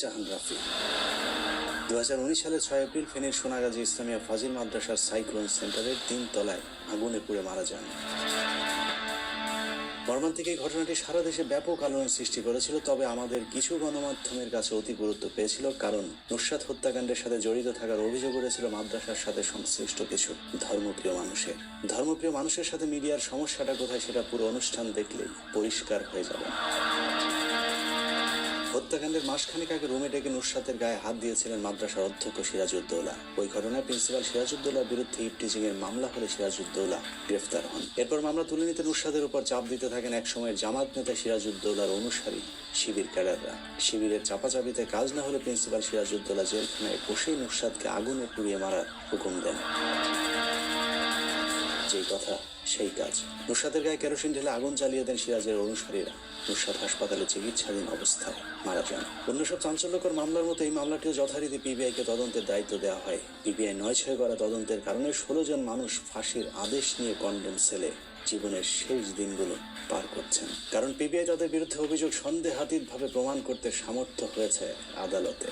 জাহান রাফি। দু সালের ছয় এপ্রিল ফেনীর সোনাগাজী ইসলামিয়া ফাজিল মাদ্রাসার সাইক্লোন সেন্টারের তিন তলায় আগুনে পুড়ে মারা যান। মর্মান্তিক এই ঘটনাটি সারা দেশে ব্যাপক আলোড়ন সৃষ্টি করেছিল, তবে আমাদের কিছু গণমাধ্যমের কাছে অতি গুরুত্ব পেয়েছিল, কারণ নুসাদ হত্যাকাণ্ডের সাথে জড়িত থাকার অভিযোগ উঠেছিল মাদ্রাসার সাথে সংশ্লিষ্ট কিছু ধর্মপ্রিয় মানুষের। ধর্মপ্রিয় মানুষের সাথে মিডিয়ার সমস্যাটা কোথায় সেটা পুরো অনুষ্ঠান দেখলেই পরিষ্কার হয়ে যাবে। হত্যাকাণ্ডের মাসখানেক আগে রুমে ডেকে নুসরাতের গায়ে হাত দিয়েছিলেন মাদ্রাসার অধ্যক্ষ সিরাজউদ্দৌলা। ওই ঘটনায় প্রিন্সিপাল সিরাজউদ্দৌলার বিরুদ্ধে ইপটিজিং এর মামলা হলে সিরাজউদ্দৌলা গ্রেফতার হন। এরপর মামলা তুলে নিতে নুসরাতের উপর চাপ দিতে থাকেন একসময়ের জামাত নেতা সিরাজউদ্দৌলার অনুসারী, শিবির ক্যাডাররা। শিবিরের চাপাচাপিতে কাজ না হলে প্রিন্সিপাল সিরাজউদ্দৌলা জেলখানায় বসেই নুসরাতকে আগুনে পুড়িয়ে মারার হুকুম দেন। যেই কথা, সেই কাজ। নুসরাতের গায়ে কেরোসিন ঢেলে আগুন জ্বালিয়ে দেন সিরাজের অনুসারীরা। নুসরাত হাসপাতালে চিকিৎসাধীন অবস্থায় মারা যান। অন্য সব চাঞ্চল্যকর মামলার মতো এই মামলাটিও যথারীতি পিবিআইকে তদন্তের দায়িত্ব দেওয়া হয়। পিবিআই নয় ছয় করা তদন্তের কারণে ষোলো জন মানুষ ফাঁসির আদেশ নিয়ে কন্ডেম সেলে জীবনের শেষ দিনগুলো পার করছেন। কারণ পিবিআই তাদের বিরুদ্ধে অভিযোগ সন্দেহাতীতভাবে প্রমাণ করতে সামর্থ্য হয়েছে আদালতে।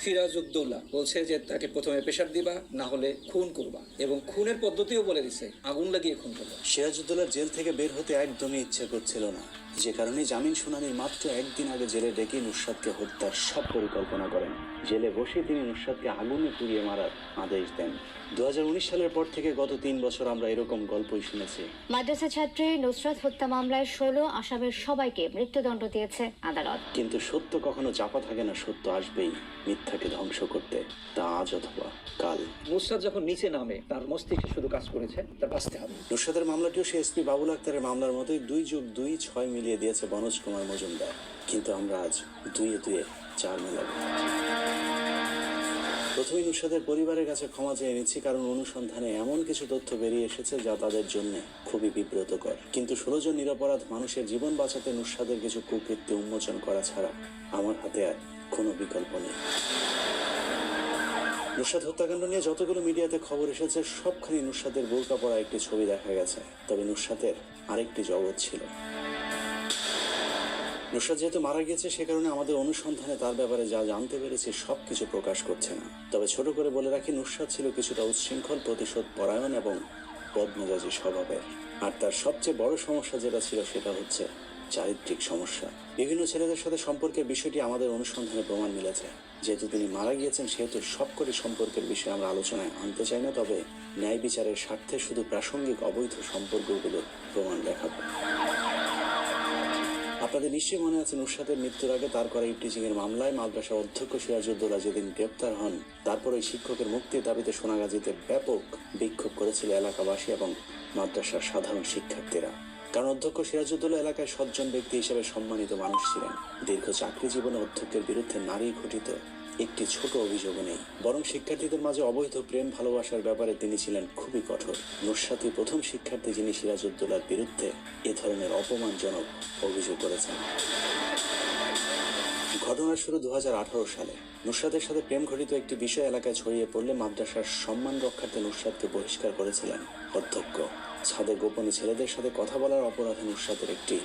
সিরাজউদ্দৌলা বলছে যে তাকে প্রথমে প্রেশার দিবা না হলে খুন করবা এবং খুনের পদ্ধতিও বলে দিছে। আগুন লাগিয়ে খুন করবা। সিরাজউদ্দৌলার জেল থেকে বের হতে একদমই ইচ্ছে করছিল না। যে কারণে জামিন শুনানির মাত্র একদিন আগে জেলে ডেকে নুসরাতকে হত্যার সব পরিকল্পনা করেন। জেলে বসে তিনি নুসরাতকে আগুনে পুড়িয়ে মারার আদেশ দেন। দু হাজার উনিশ সালের পর থেকে গত তিন বছর আমরা এরকম গল্পই শুনেছি। মাদ্রাসা ছাত্রী নুসরাত হত্যা মামলায় ষোলো আসামের সবাইকে মৃত্যুদণ্ড দিয়েছে আদালত। কিন্তু সত্য কখনো চাপা থাকে না সত্য আসবেই। মিথ্যাকে ধ্বংস করতে তা আজ অথবা কাল। নুসরাত যখন নিচে নামে তার মস্তিষ্কে শুধু কাজ করেছে তার বাঁচতে হবে। নুসরাতের মামলাটিও সে এসপি বাবুল আক্তারের মামলার মতোই দুই যুগ দুই ছয় মিলিয়ে দিয়েছে বনোজ কুমার মজুমদার। কিন্তু আমরা আজ দুইয়ে দুয়ে চার মেলাবো। প্রথমে নুসরাতের পরিবারের কাছে ক্ষমা চেয়ে নিচ্ছি কারণ অনুসন্ধানে এমন কিছু তথ্য বেরিয়ে এসেছে যা তাদের জন্য খুবই বিব্রতকর। কিন্তু ষোলো জন নিরপরাধ মানুষের জীবন বাঁচাতে নুসরাতের কিছু কুকৃত্য উন্মোচন করা ছাড়া আমার হাতে আর কোনো বিকল্প নেই। নুসরাত হত্যাকাণ্ড নিয়ে যতগুলো মিডিয়াতে খবর এসেছে সবখানি নুসরাতের বোরকা পড়া একটি ছবি দেখা গেছে। তবে নুসরাতের আরেকটি জগৎ ছিল। নুসরাত যেহেতু মারা গিয়েছে, সে কারণে আমাদের অনুসন্ধানে তার ব্যাপারে যা জানতে পেরেছি সব কিছু প্রকাশ করছে না। তবে ছোট করে বলে রাখি, নুসরাত ছিল কিছুটা উচ্ছৃঙ্খল, প্রতিশোধ পরায়ণ এবং বদমেজাজি স্বভাবের। আর তার সবচেয়ে বড় সমস্যা যেটা ছিল, সেটা হচ্ছে চারিত্রিক সমস্যা। বিভিন্ন ছেলেদের সাথে সম্পর্কের বিষয়টি আমাদের অনুসন্ধানে প্রমাণ মিলেছে। যেহেতু তিনি মারা গিয়েছেন, সেহেতু সবকটি সম্পর্কের বিষয়ে আমরা আলোচনায় আনতে চাই না, তবে ন্যায় বিচারের স্বার্থে শুধু প্রাসঙ্গিক অবৈধ সম্পর্কগুলো প্রমাণ দেখাবো। আপনাদের নিশ্চয়ই মনে আছে, নুসরাতের মৃত্যুর আগে তার করা ইফটিজিং এর মামলায় মাদ্রাসা অধ্যক্ষ সিরাজউদ্দৌলা যেদিন গ্রেপ্তার হন, তারপর ওই শিক্ষকের মুক্তির দাবিতে সোনাগাজীতে ব্যাপক বিক্ষোভ করেছিল এলাকাবাসী এবং মাদ্রাসার সাধারণ শিক্ষার্থীরা। কারণ অধ্যক্ষ সিরাজউদ্দৌলা এলাকায় সজ্জন ব্যক্তি হিসেবে সম্মানিত মানুষ ছিলেন। দীর্ঘ চাকরি জীবনে অধ্যক্ষের বিরুদ্ধে নারী ঘটিত একটি ছোট অভিযোগও নেই। বরং শিক্ষার্থীদের মাঝে অবৈধ প্রেম ভালোবাসার ব্যাপারে তিনি ছিলেন খুবই কঠোর। নুসরাতই প্রথম শিক্ষার্থী যিনি সিরাজউদ্দৌলার বিরুদ্ধে এ ধরনের অপমানজনক অভিযোগ করেছেন। ঘটনা শুরু দু হাজার আঠারো সালে। নুসরাতের সাথে প্রেম ঘটিত একটি বিষয় এলাকায় ছড়িয়ে পড়লে মাদ্রাসার সম্মান রক্ষার্থে নুসরাতকে বহিষ্কার করেছিলেন অধ্যক্ষ। ছাদে গোপনে ছেলেদের সাথে কথা বলার অপরাধে নুসরাতের একটি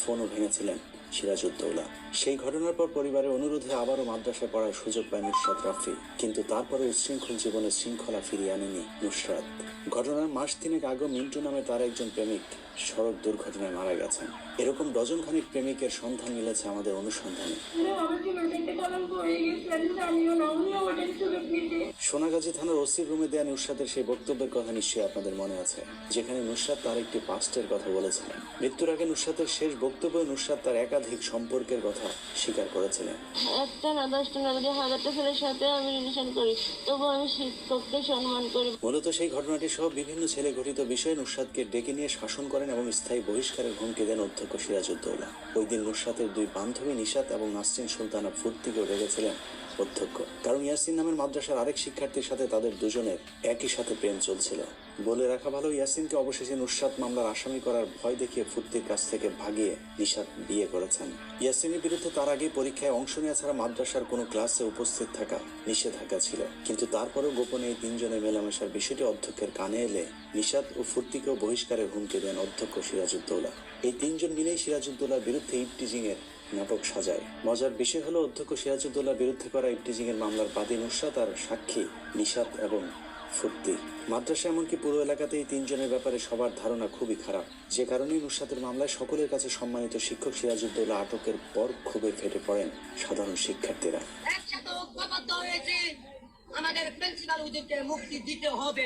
ফোনও ভেঙেছিলেন। সিরাজউদ্দৌলা সেই ঘটনার পর পরিবারের অনুরোধে আবারও মাদ্রাসায় পড়ার সুযোগ পায় নুসরাত রাফি। কিন্তু তারপরে উচ্ছৃঙ্খল জীবনে শৃঙ্খলা ফিরিয়ে আনেনি নুসরাত। ঘটনার মাস তিনেক আগে মিন্টু নামে তার একজন প্রেমিক সড়ক দুর্ঘটনায় মারা গেছেন। এরকম ডজন খানিক প্রেমিকের সন্ধান মিলেছে আমাদের অনুসন্ধানে। সোনাগাজী থানার ওসির রুমে দেয়া নুসরাতের সেই বক্তব্যের কথা নিশ্চয়ই আপনাদের মনে আছে, যেখানে নুসরাত তার একটি পাস্টের কথা বলেছিলেন। মৃত্যুর আগে নুসরাতের শেষ বক্তব্যে নুসরাত তার একাধিক সম্পর্কের কথা স্বীকার করেছিলেন। একটা না দশটা না যদি হাজারটা ছেলের সাথে আমি রিলেশন করি তবু আমি শিক্ষককে সম্মান করি। মূলত সেই ঘটনাটি সহ বিভিন্ন ছেলে গঠিত বিষয়ে নুসাদকে ডেকে নিয়ে শাসন করেন এবং স্থায়ী বহিষ্কারের হুমকি দেন অধ্যক্ষ সিরাজউদ্দৌলা। ওই দিন নুসাদের দুই বান্ধবী নিশাত এবং নাসরিন সুলতানা ফুর্তিকেও রেখেছিলেন অধ্যক্ষ। কারণ ইয়াসিন নামের মাদ্রাসার আরেক শিক্ষার্থীর সাথে তাদের দুজনের একই সাথে প্রেম চলছিল। বলে রাখা ভালো, ইয়াসিনকে অবশেষে নুসরাত মামলার আসামি করার ভয় দেখিয়ে ফুর্তির কাছ থেকে ভাগিয়ে নিশাত বিয়ে করেছেন। ইয়াসিনের বিরুদ্ধে তার আগে পরীক্ষায় অংশ নেওয়া ছাড়া মাদ্রাসার কোনো ক্লাসে উপস্থিত থাকা নিষেধাজ্ঞা ছিল। কিন্তু তারপরেও গোপনে এই তিনজনের মেলামেশার বিষয়টি অধ্যক্ষের কানে এলে নিশাত ও ফুর্তিকেও বহিষ্কারের হুমকি দেন অধ্যক্ষ সিরাজউদ্দৌলা। এই তিনজন মিলেই সিরাজউদ্দৌলার বিরুদ্ধে ইপটিজিং এর নাটক সাজায়। মজার বিষয় হলো, অধ্যক্ষ সিরাজউদ্দৌলার বিরুদ্ধে করা ইপটিজিং এর মামলার বাদী নুসরাত আর সাক্ষী, নিশাত এবং ফুর্তি। মাদ্রাসা এমনকি পুরো এলাকাতেই তিনজনের ব্যাপারে সবার ধারণা খুবই খারাপ। যে কারণেই নুসরাতের মামলায় সকলের কাছে সম্মানিত শিক্ষক সিরাজউদ্দৌলা আটকের পর ক্ষোভে ফেটে পড়েন সাধারণ শিক্ষার্থীরা। আমাদের প্রিন্সিপাল মুক্তি দিতে হবে।